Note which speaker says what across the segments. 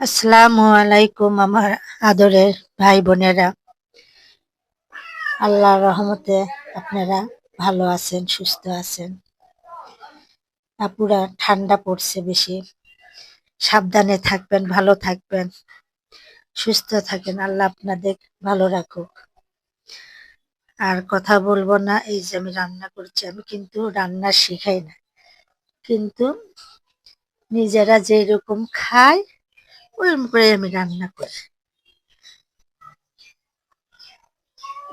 Speaker 1: আসসালামু আলাইকুম আমার আদরের ভাই বোনেরা। আল্লাহর রহমতে আপনারা ভালো আছেন, সুস্থ আছেন। আপুরা ঠান্ডা পড়ছে বেশি। সাবধানে থাকবেন, ভালো থাকবেন। সুস্থ থাকেন, আল্লাহ আপনাদের ভালো রাখুক। আর কথা বলব না, এই যে আমি রান্না করছি, আমি কিন্তু রান্না শিখাই না। কিন্তু নিজেরা যেরকম খায় ওরকম করে আমি রান্না করি।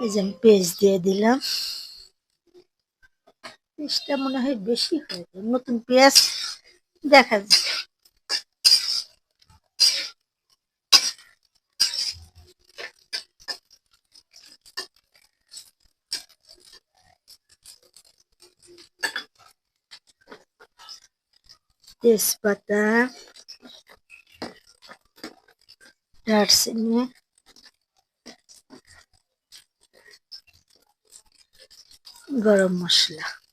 Speaker 1: এই যে আমি পেস্ট দিয়ে দিলাম। পেস্টটা মনে হয় বেশি হয়ে নতুন পেঁয়াজ দেখা যায় তেজপাতা dersini görmüşler.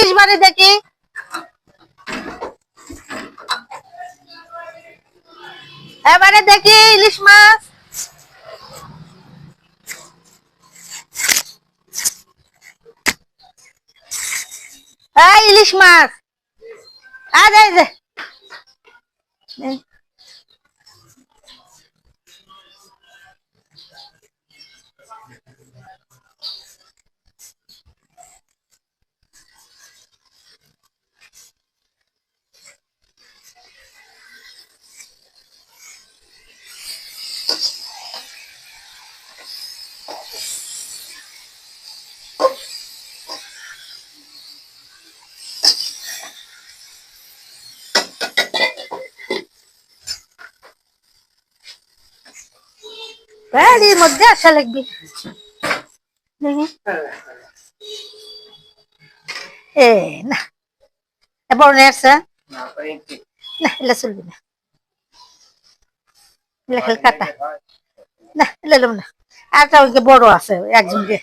Speaker 1: ইলিশ বাড়ি দেখি এবারে দেখি ইলিশ মাছ। ইলিশ মাছ। আজ বাড়ির মধ্যে আসা লাগবে এ না এবার আসছে না এলে চলবে না খালি কাটা না এলে না আরটা ওইকে বড় আছে একজনকে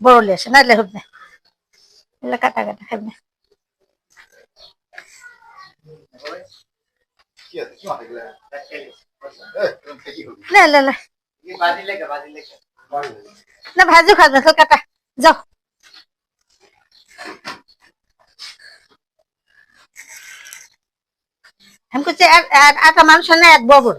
Speaker 1: বড় লিয়ে আসে না এলে না এলে কাটা কাটা খাবি না না এলে এলে না ভাজি খাবে খালি কাটা যাও। আমি করছি একটা মানুষ না এক বড় বড়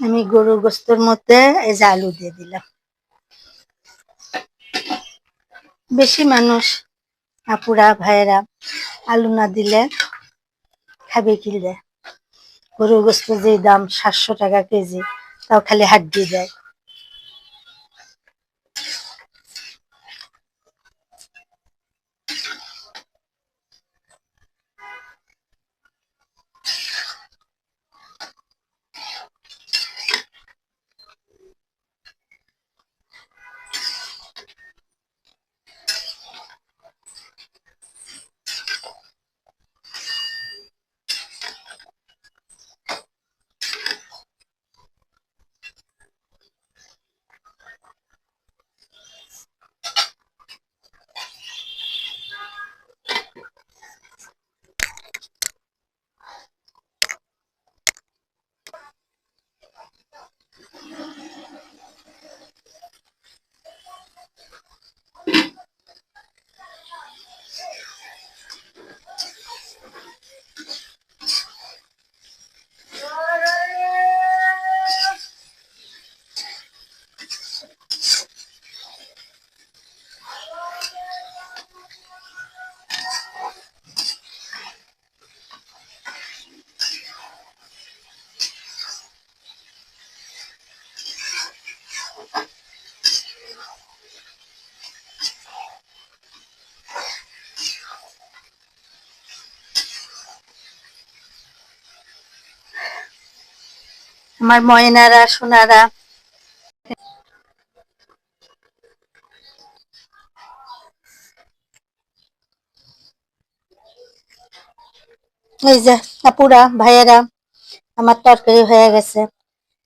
Speaker 1: আমি গরু গোস্তর মধ্যে এই যে আলু দিয়ে দিলাম। বেশি মানুষ, আপুরা, ভাইয়েরা আলু না দিলে খাবে কিনলে গরু গোস্ত যে দাম সাতশো টাকা কেজি, তাও খালি হাড্ডি দেয়। আমার ময়নারা, সোনারা। এই যে, আপুরা, ভাইয়েরা, আমার তরকারি হয়ে গেছে।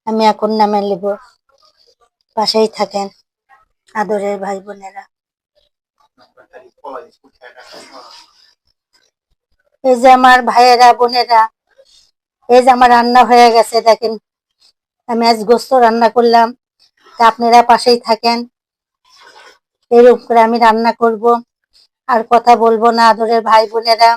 Speaker 1: আমি এখন নামে নিব। পাশেই থাকেন আদরের ভাই বোনেরা। এই যে আমার ভাইয়েরা, বোনেরা, এই যে আমার রান্না হয়ে গেছে, দেখেন। আমি গোস্ত রান্না করলাম। তা আপনারা পাশেই থাকেন। এরকম করে আমি রান্না করব। আর কথা বলব না আদরের ভাই বোনেরা।